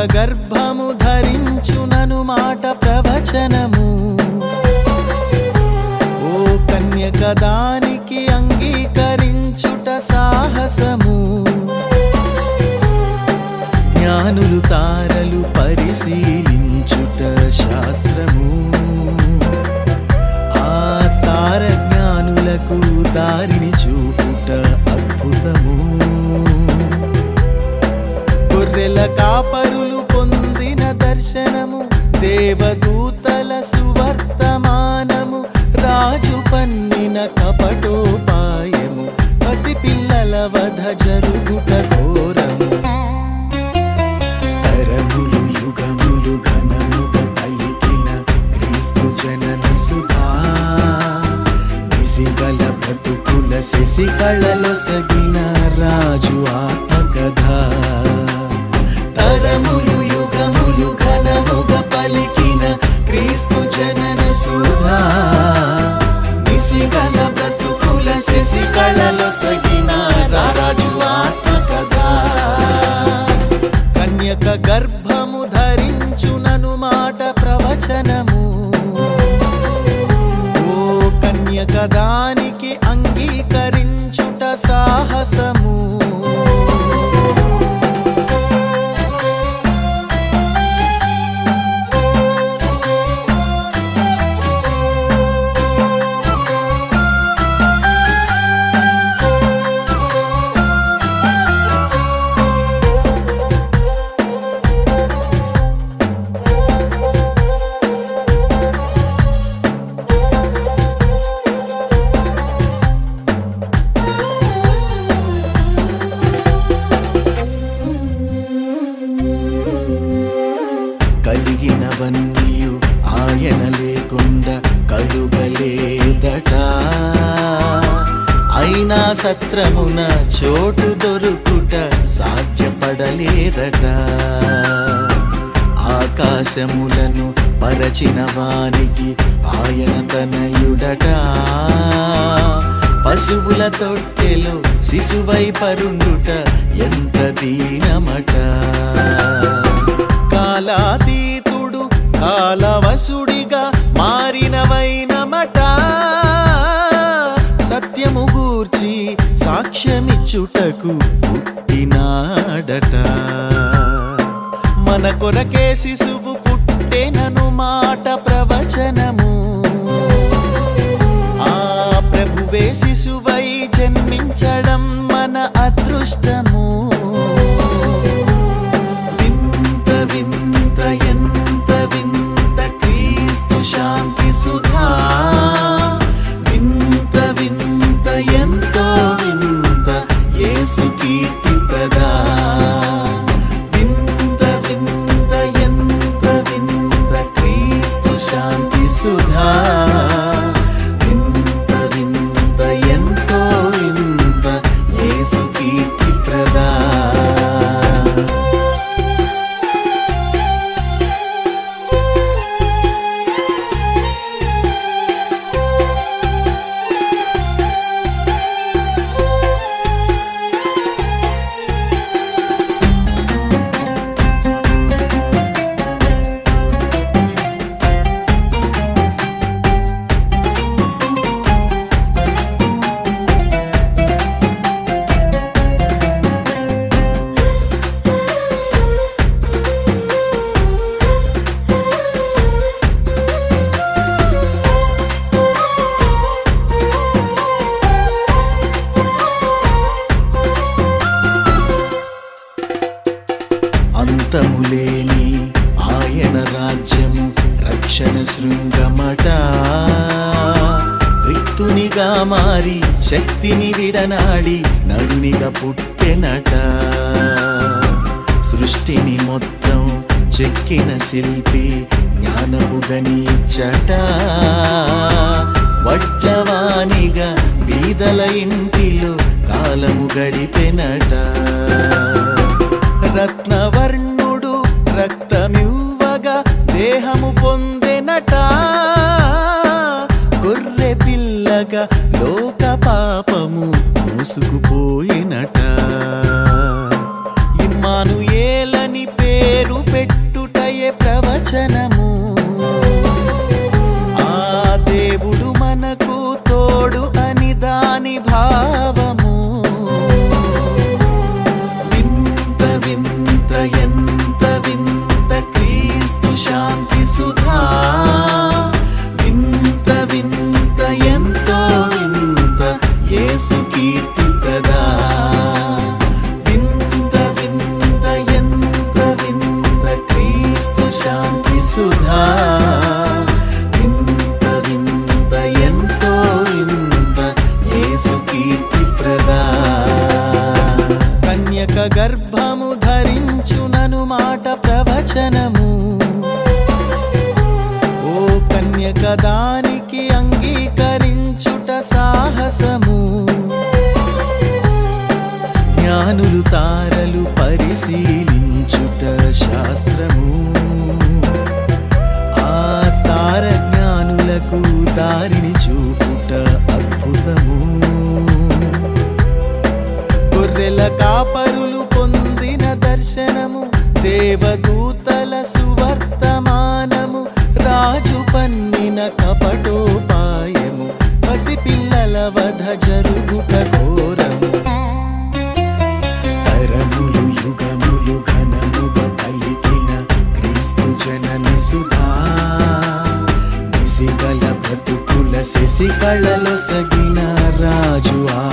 గర్భము ధరించునను మాట ప్రవచనము. ఓ కన్యక దానికి అంగీకరించుట సాహసము. జ్ఞానులు తారలు పరిశీలించుట శాస్త్రము. ఆ తార జ్ఞానులకు దారిని చూపుట అద్భుతము. గొర్రెల కాపరులు దర్శనము దేవదూతల సువర్తమానము రాజు పన్నిన కపటోపాయము పసిపిల్లల వధ జరుగుట ఘోరము. తరములు యుగములు ఘనముగా పలికిన క్రీస్తు జనన సుధా. నిసిగల బ్రతుకుల శశికళలో సగిన రాజు ఆత్మకథ. తరములు ఘనముగా పలికిన క్రీస్తు జనన సుధా నిసిగల బ్రతుకుల శశికళలో సగిన రాజు ఆత్మకథ కన్యక గర్భము ధరించునను మాట ప్రవచనము. ఓ కన్యక దానికి అంగీకరించుట సా సత్రమున చోటు దొరుకుట సాధ్యపడలేదట. ఆకాశములను పరచిన వానికి ఆయన తనయుడట. పశువుల తొట్టెలో శిశువై పరుండుట ఎంత దీనమట. కాలాతీతుడు కాలవసుడిగా మారినవైన సత్యము గూర్చి సాక్ష్యమిచ్చుటకు పుట్టినాడట. మన కొరకే శిశువు పుట్టేనను మాట ప్రవచనము. ఆ ప్రభువే శిశువై జన్మించడం మన అదృష్టం. అంతములేని ఆయన రాజ్యము రక్షణ శృంగమట. రిక్తునిగా మారి శక్తిని విడనాడి నరునిగా పుట్టెనట. సృష్టిని మొత్తం చెక్కిన శిల్పి జ్ఞానము గణించట. వడ్లవాణిగా బీదల ఇంటిలో కాలము గడిపెనట. రత్నవర్ణ రక్తమివ్వగా దేహము పొందెనట. గొర్రె పిల్లగా లోక పాపము మోసుకుపోయినట. ఇమ్మాను ఏలని పేరు పెట్టుటయే ప్రవచనం. కన్యక గర్భము ధరించునను మాట ప్రవచనము. ఓ కన్యక దానికి అంగీకరించుట సాహసము. జ్ఞానులు తారలు పరిశీలించుట శాస్త్రము. ఆ తార జ్ఞానులకు దారిని చూపుట అద్భుతము. గొర్రెల కాపరులు పొందిన దర్శనము దేవదూతల సువర్తమానము రాజు పన్నిన కపటోపాయము పసిపిల్లల వధ జరుగుట ఘోరము. తరములు యుగములు ఘనముగా పలికిన క్రీస్తు జనన సుధా. నిసిగల బ్రతుకుల శశికళలో సగిన రాజు ఆ